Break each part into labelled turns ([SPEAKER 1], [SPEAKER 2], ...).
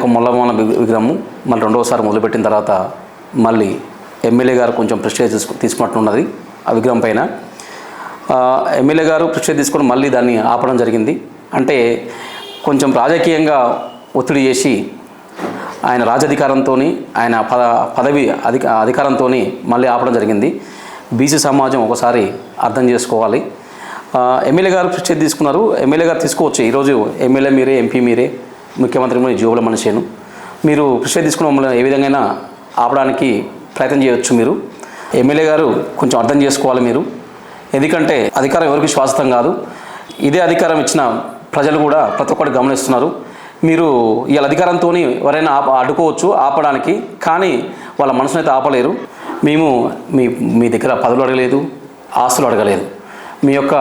[SPEAKER 1] యొక్క ముల్లమూల విగ్రహము మళ్ళీ రెండవసారి మొదలుపెట్టిన తర్వాత మళ్ళీ ఎమ్మెల్యే గారు కొంచెం ప్రిస్టేజ్ తీసుకు తీసుకున్నట్టున్నది ఆ విగ్రహం పైన. ఎమ్మెల్యే గారు ప్రిస్టేజ్ తీసుకొని మళ్ళీ దాన్ని ఆపడం జరిగింది. అంటే కొంచెం రాజకీయంగా ఒత్తిడి చేసి ఆయన రాజధికారంతో ఆయన పద పదవి అధిక అధికారంతో మళ్ళీ ఆపడం జరిగింది. బీసీ సమాజం ఒకసారి అర్థం చేసుకోవాలి. ఎమ్మెల్యే గారు ప్రిస్టేజ్ తీసుకున్నారు. ఎమ్మెల్యే గారు తీసుకోవచ్చు ఈరోజు ఎమ్మెల్యే మీరే ఎంపీ మీరే ముఖ్యమంత్రి మీరే జోబుల మనిషేను. మీరు కృషి తీసుకున్న మమ్మల్ని ఏ విధంగా ఆపడానికి ప్రయత్నం చేయవచ్చు మీరు? ఎమ్మెల్యే గారు కొంచెం అర్థం చేసుకోవాలి మీరు. ఎందుకంటే అధికారం ఎవరికి శ్వాసతం కాదు. ఇదే అధికారం ఇచ్చిన ప్రజలు కూడా ప్రతి ఒక్కటి గమనిస్తున్నారు. మీరు ఈ అధికారంతో ఎవరైనా ఆప అడ్డుకోవచ్చు ఆపడానికి కానీ వాళ్ళ మనసునైతే ఆపలేరు. మేము మీ మీ దగ్గర పదవులు అడగలేదు ఆస్తులు అడగలేదు. మీ యొక్క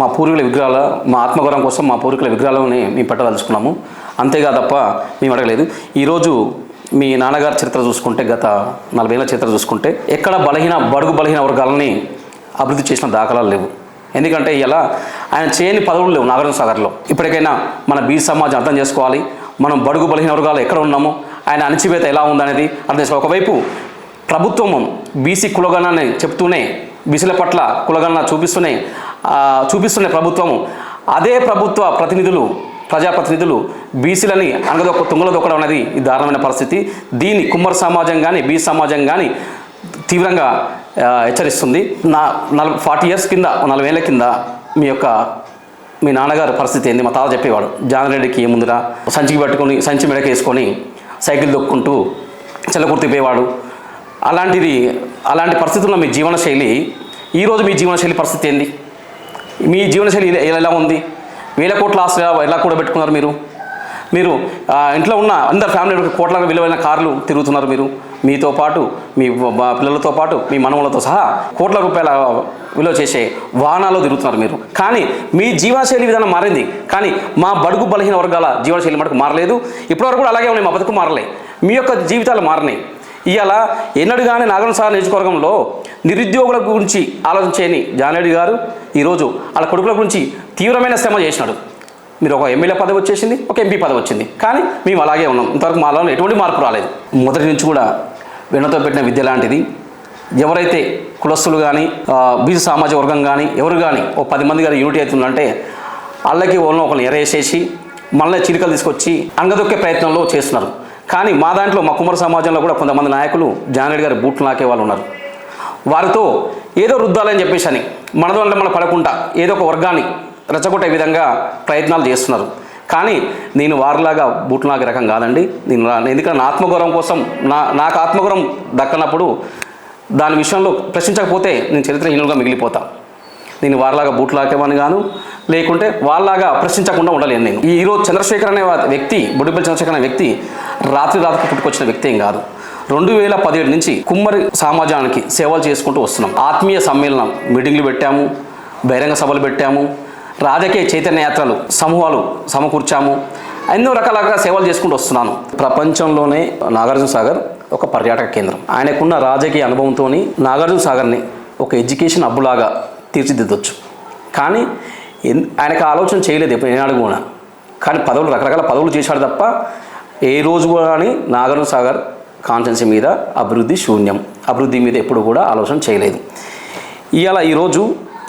[SPEAKER 1] మా పూర్వీకుల విగ్రహాల మా ఆత్మగౌరవం కోసం మా పూర్వీకుల విగ్రహాలని మేము పెట్టదలుచుకున్నాము. అంతేగా తప్ప మేము అడగలేదు. ఈరోజు మీ నాన్నగారి చరిత్ర చూసుకుంటే గత నలభై ఏళ్ళ చరిత్ర చూసుకుంటే ఎక్కడ బలహీన బడుగు బలహీన వర్గాలని అభివృద్ధి చేసిన దాఖలాలు లేవు. ఎందుకంటే ఇలా ఆయన చేయని పదవులు లేవు నాగార్జున సాగర్లో. ఇప్పటికైనా మన బీ సమాజం అర్థం చేసుకోవాలి. మనం బడుగు బలహీన వర్గాలు ఎక్కడ ఉన్నామో ఆయన అణచివేత ఎలా ఉందనేది అర్థం చేసుకోవాలి. ఒకవైపు ప్రభుత్వం బీసీ కులగణాన్ని చెప్తూనే బీసీల పట్ల కులగణన చూపిస్తూనే చూపిస్తున్న ప్రభుత్వం అదే ప్రభుత్వ ప్రతినిధులు ప్రజాప్రతినిధులు బీసీలని అనగదొక్క తుంగలో దొక్కడం అనేది ఈ దారుణమైన పరిస్థితి. దీన్ని కుమ్మర సమాజం కానీ బీ సమాజం కానీ తీవ్రంగా హెచ్చరిస్తుంది. నా నలభై ఫార్టీ ఇయర్స్ కింద నలభై ఏళ్ళ కింద మీ యొక్క మీ నాన్నగారి పరిస్థితి ఏంది? మా తాత చెప్పేవాడు జానరెడ్డికి ఏముందిరా సంచికి పట్టుకొని సంచి మెడకి వేసుకొని సైకిల్ దొక్కుంటూ చెల్లకుర్తిపోయేవాడు అలాంటిది అలాంటి పరిస్థితుల్లో మీ జీవనశైలి ఈరోజు మీ జీవనశైలి పరిస్థితి ఏంది? మీ జీవనశైలి ఎలా ఉంది? వేల కోట్ల ఆస్తులు ఎలా- కూడబెట్టుకున్నారు మీరు? మీరు ఇంట్లో ఉన్న అందరు ఫ్యామిలీ కోట్ల విలువైన కార్లు తిరుగుతున్నారు మీరు. మీతో పాటు మీ పిల్లలతో పాటు మీ మనవులతో సహా కోట్ల రూపాయల విలువ చేసే వాహనాలు తిరుగుతున్నారు మీరు. కానీ మీ జీవనశైలి విధానం మారింది. కానీ మా బడుగు బలహీన వర్గాల జీవనశైలి మటుకు మారలేదు. ఇప్పటివరకు కూడా అలాగే ఉన్నాయి. మా బతుకు మారలే. మీ యొక్క జీవితాలు మారినాయి. ఇవాళ ఎన్నడు కానీ నాగరం సార్ నియోజకవర్గంలో నిరుద్యోగుల గురించి ఆలోచన చేయని గారు. ఈరోజు వాళ్ళ కొడుకుల గురించి తీవ్రమైన శ్రమ చేసినాడు. మీరు ఒక ఎమ్మెల్యే పదవి వచ్చేసింది ఒక ఎంపీ పదవి వచ్చింది. కానీ మేము అలాగే ఉన్నాం. ఇంతవరకు మాలో ఎటువంటి మార్పు రాలేదు. మొదటి నుంచి కూడా వెన్నతో పెట్టిన విద్య లాంటిది. ఎవరైతే కులస్తులు కానీ బీసీ సామాజిక వర్గం కానీ ఎవరు కానీ ఓ పది మంది కానీ యూనిటీ అవుతుందంటే వాళ్ళకి వాళ్ళని ఒకరిని ఎరేసేసి మళ్ళీ చిలుకలు తీసుకొచ్చి అంగదొక్కే ప్రయత్నంలో చేస్తున్నారు. కానీ మా దాంట్లో మా కుమార సమాజంలో కూడా కొంతమంది నాయకులు జానరెడ్డి గారి బూట్లు నాకే వాళ్ళు ఉన్నారు. వారితో ఏదో రుద్దాలని చెప్పేసి అని మనదో మన పడకుండా ఏదో ఒక వర్గాన్ని రెచ్చగొట్టే విధంగా ప్రయత్నాలు చేస్తున్నారు. కానీ నేను వారిలాగా బూట్లు రకం కాదండి. నేను ఎందుకంటే నా ఆత్మగౌరవం కోసం నా నాకు ఆత్మగౌరవం దక్కనప్పుడు దాని విషయంలో ప్రశ్నించకపోతే నేను చరిత్రహీనులుగా మిగిలిపోతా. నేను వారిలాగా బూట్లాకేవాని గాను లేకుంటే వాళ్ళలాగా ప్రశ్నించకుండా ఉండలేను నేను. ఈ ఈరోజు చంద్రశేఖర్ అనే వ్యక్తి బుడిపల్లి చంద్రశేఖర్ అనే వ్యక్తి రాత్రి రాత్రికి పుట్టుకొచ్చిన వ్యక్తి ఏం కాదు. రెండు వేల పదిహేడు నుంచి కుమ్మరి సమాజానికి సేవలు చేసుకుంటూ వస్తున్నాం. ఆత్మీయ సమ్మేళనం మీటింగ్లు పెట్టాము బహిరంగ సభలు పెట్టాము రాజకీయ చైతన్య యాత్రలు సమూహాలు సమకూర్చాము ఎన్నో రకాలుగా సేవలు చేసుకుంటూ వస్తున్నాను. ప్రపంచంలోనే నాగార్జున సాగర్ ఒక పర్యాటక కేంద్రం. ఆయనకున్న రాజకీయ అనుభవంతో నాగార్జున సాగర్ని ఒక ఎడ్యుకేషన్ అబ్బులాగా తీర్చిదిద్దొచ్చు. కానీ ఎన్- ఆయనకు ఆలోచన చేయలేదు ఎప్పుడు ఏనాడు కూడా. కానీ పదవులు రకరకాల పదవులు చేశాడు తప్ప ఏ రోజు కూడా కానీ నాగార్జున సాగర్ కాన్స్టెన్సీ మీద అభివృద్ధి శూన్యం. అభివృద్ధి మీద ఎప్పుడు కూడా ఆలోచన చేయలేదు. ఇవాళ ఈరోజు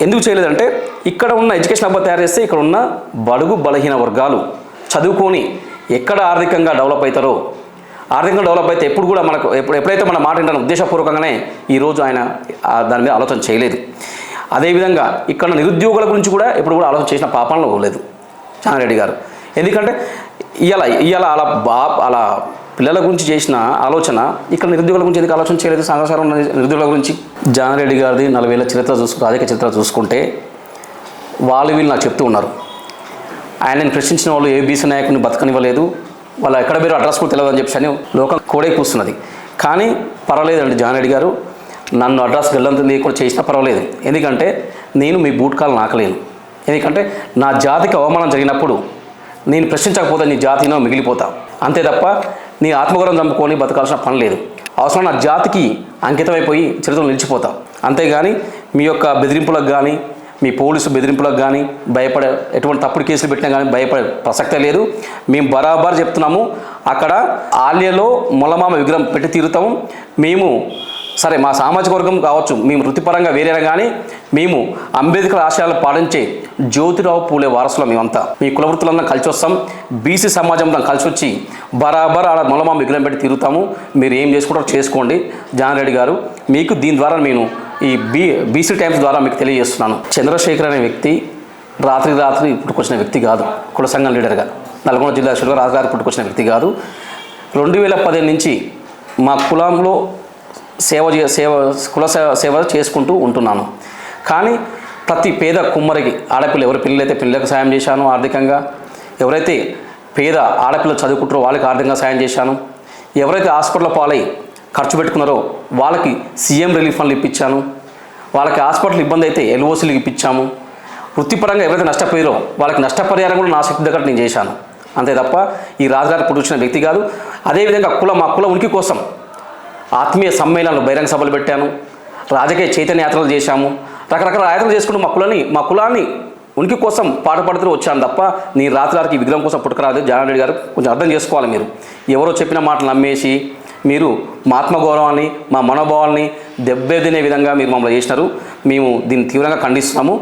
[SPEAKER 1] ఎందుకు చేయలేదంటే ఇక్కడ ఉన్న ఎడ్యుకేషన్ హబ్బ తయారు చేస్తే ఇక్కడ ఉన్న బడుగు బలహీన వర్గాలు చదువుకొని ఎక్కడ ఆర్థికంగా డెవలప్ అవుతారో ఆర్థికంగా డెవలప్ అయితే ఎప్పుడు కూడా మనకు ఎప్పుడు ఎప్పుడైతే మన మాట వింటానో ఉద్దేశపూర్వకంగానే ఈరోజు ఆయన దాని మీద ఆలోచన చేయలేదు. అదేవిధంగా ఇక్కడ నిరుద్యోగుల గురించి కూడా ఎప్పుడు కూడా ఆలోచన చేసిన పాపాలను పోలేదు చానారెడ్డి గారు. ఎందుకంటే ఇవాళ ఇవాళ అలా బా అలా పిల్లల గురించి చేసిన ఆలోచన ఇక్కడ నిరుద్యోగుల గురించి ఎందుకు ఆలోచన చేయలేదు? సంఘసారం ఉన్న నిరుద్యోగుల గురించి జానారెడ్డి గారిది నలభై ఏళ్ళ చరిత్ర చూసుకు రాజకీయ చరిత్ర చూసుకుంటే వాళ్ళు వీళ్ళు నాకు చెప్తూ ఉన్నారు. ఆయనని ప్రశ్నించిన వాళ్ళు ఏ బీసీ నాయకుని బతకనివ్వలేదు. వాళ్ళు ఎక్కడ మీరు అడ్రస్ కూడా తెలియదు అని చెప్పి అని లోకం కోడే కూస్తున్నది. కానీ పర్వాలేదండి జానారెడ్డి గారు. నన్ను అడ్రస్ గల్లంత లేకుండా చేసినా పర్వాలేదు. ఎందుకంటే నేను మీ బూట్కాలు నాకలేను ఎందుకంటే నా జాతికి అవమానం జరిగినప్పుడు నేను ప్రశ్నించకపోతే నీ జాతినో మిగిలిపోతా. అంతే తప్ప నీ ఆత్మగౌరవం చంపుకొని బతకాల్సిన పని లేదు. అవసరం నా జాతికి అంకితమైపోయి చరిత్రలో నిలిచిపోతా. అంతేగాని మీ యొక్క బెదిరింపులకు కానీ మీ పోలీసు బెదిరింపులకు కానీ భయపడే ఎటువంటి తప్పుడు కేసులు పెట్టినా కానీ భయపడే ప్రసక్తే లేదు. మేము బరాబర్ చెప్తున్నాము. అక్కడ ఆలయలో ములమామ విగ్రహం పెట్టి తీరుతాము. మేము సరే మా సామాజిక వర్గం కావచ్చు మేము వృత్తిపరంగా వేరేనా కానీ మేము అంబేద్కర్ ఆశయాలు పాటించే జ్యోతిరావు పూలే వారసులు మేమంతా. మీ కులవృత్తులన్నా కలిసి వస్తాం. బీసీ సమాజంలో కలిసి వచ్చి బరాబర్ ఆడ మొలమా విగ్రహం పెట్టి తిరుగుతాము. మీరు ఏం చేసుకుంటారో చేసుకోండి. జానరెడ్డి గారు మీకు దీని ద్వారా నేను ఈ బీ బీసీ టైమ్స్ ద్వారా మీకు తెలియజేస్తున్నాను. చంద్రశేఖర్ అనే వ్యక్తి రాత్రి రాత్రి పుట్టుకొచ్చిన వ్యక్తి కాదు. కుల సంఘం లీడర్గా నల్గొండ జిల్లా అధ్యక్షుడిగా రాత్రి రాత్రి పుట్టుకొచ్చిన వ్యక్తి కాదు. రెండు వేల పదిహేను నుంచి మా కులంలో సేవ సేవ కుల సేవ సేవ చేసుకుంటూ ఉంటున్నాను. కానీ ప్రతి పేద కుమ్మరికి ఆడపిల్ల ఎవరి పిల్లలైతే పిల్లలకు సాయం చేశాను ఆర్థికంగా ఎవరైతే పేద ఆడపిల్లలు చదువుకుంటారో వాళ్ళకి ఆర్థికంగా సాయం చేశాను. ఎవరైతే హాస్పిటల్ పాలై ఖర్చు పెట్టుకున్నారో వాళ్ళకి సీఎం రిలీఫ్ ఫండ్లు ఇప్పించాను. వాళ్ళకి హాస్పిటల్ ఇబ్బంది అయితే ఎల్ఓసీలు ఇప్పించాము. వృత్తిపరంగా ఎవరైతే నష్టపోయారో వాళ్ళకి నష్టపరిహారం కూడా నా శక్తి దగ్గర నేను చేశాను. అంతే తప్ప ఈ రాజుగారి పుట్టించిన వ్యక్తి కాదు. అదేవిధంగా కుల మా కుల ఉనికి కోసం ఆత్మీయ సమ్మేళనాలు బహిరంగ సభలు పెట్టాను. రాజకీయ చైతన్య యాత్రలు చేశాము. రకరకాల యాత్రలు చేసుకుంటూ మా కులని మా కులాన్ని ఉనికి కోసం పాటుపడుతూ వచ్చాను తప్ప నీ రాత్రి రాత్రికి విగ్రహం కోసం పుట్టుకరాదు జగన్ రెడ్డి గారు కొంచెం అర్థం చేసుకోవాలి మీరు. ఎవరో చెప్పిన మాటలు నమ్మేసి మీరు మా ఆత్మగౌరవాన్ని మా మనోభావాల్ని దెబ్బతినే విధంగా మీరు మమ్మల్ని చేసినారు. మేము దీన్ని తీవ్రంగా ఖండిస్తున్నాము.